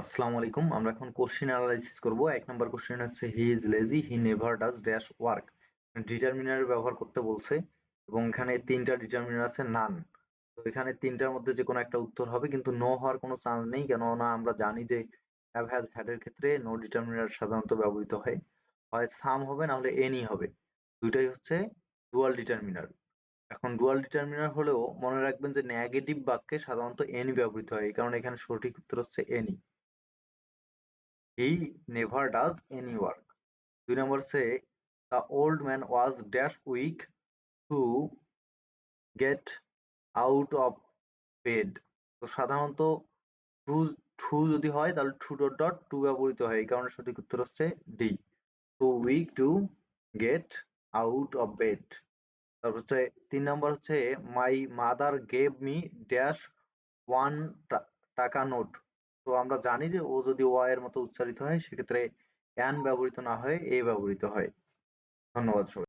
আসসালামু আলাইকুম। আমরা এখন কোশ্চেন অ্যানালাইসিস করব। এক নম্বর কোশ্চেন হচ্ছে he is lazy he never does dash work determiner ব্যবহার করতে বলছে এবং এখানে তিনটা ডিটারমিনার আছে নান তো এখানে তিনটার মধ্যে যে কোনো একটা উত্তর হবে, কিন্তু নো হওয়ার কোনো চান্স নেই, কেননা আমরা জানি যে হ্যাভ হ্যাজ হ্যাড এর ক্ষেত্রে নো ডিটারমিনার সাধারণত ব্যবহৃত হয়। হয় সাম হবে না হলে এনি হবে। দুইটাই হচ্ছে ডুয়াল ডিটারমিনার এখন ডুয়াল ডিটারমিনার হলেও মনে রাখবেন যে নেগেটিভ বাক্যে সাধারণত এনি ব্যবহৃত হয় কারণ এখানে সঠিক উত্তর হচ্ছে any he never does any work দুই নম্বর হচ্ছে the old man was dash weak to get out of bed তো সাধারণত টু টু যদি হয়, তাহলে টু ডট ডট টু ব্যবহৃত হয়, এই কারণে সঠিক উত্তর হচ্ছে D too weak to get out of bed তারপর হচ্ছে তিন নম্বর হচ্ছে my mother gave me dash one টাকা নোট। তো আমরা জানি যে ও যদি ওয়াই এর মতো উচ্চারিত হয়, সেক্ষেত্রে অ্যান ব্যবহৃত না হয়ে এ ব্যবহৃত হয়। ধন্যবাদ সবাই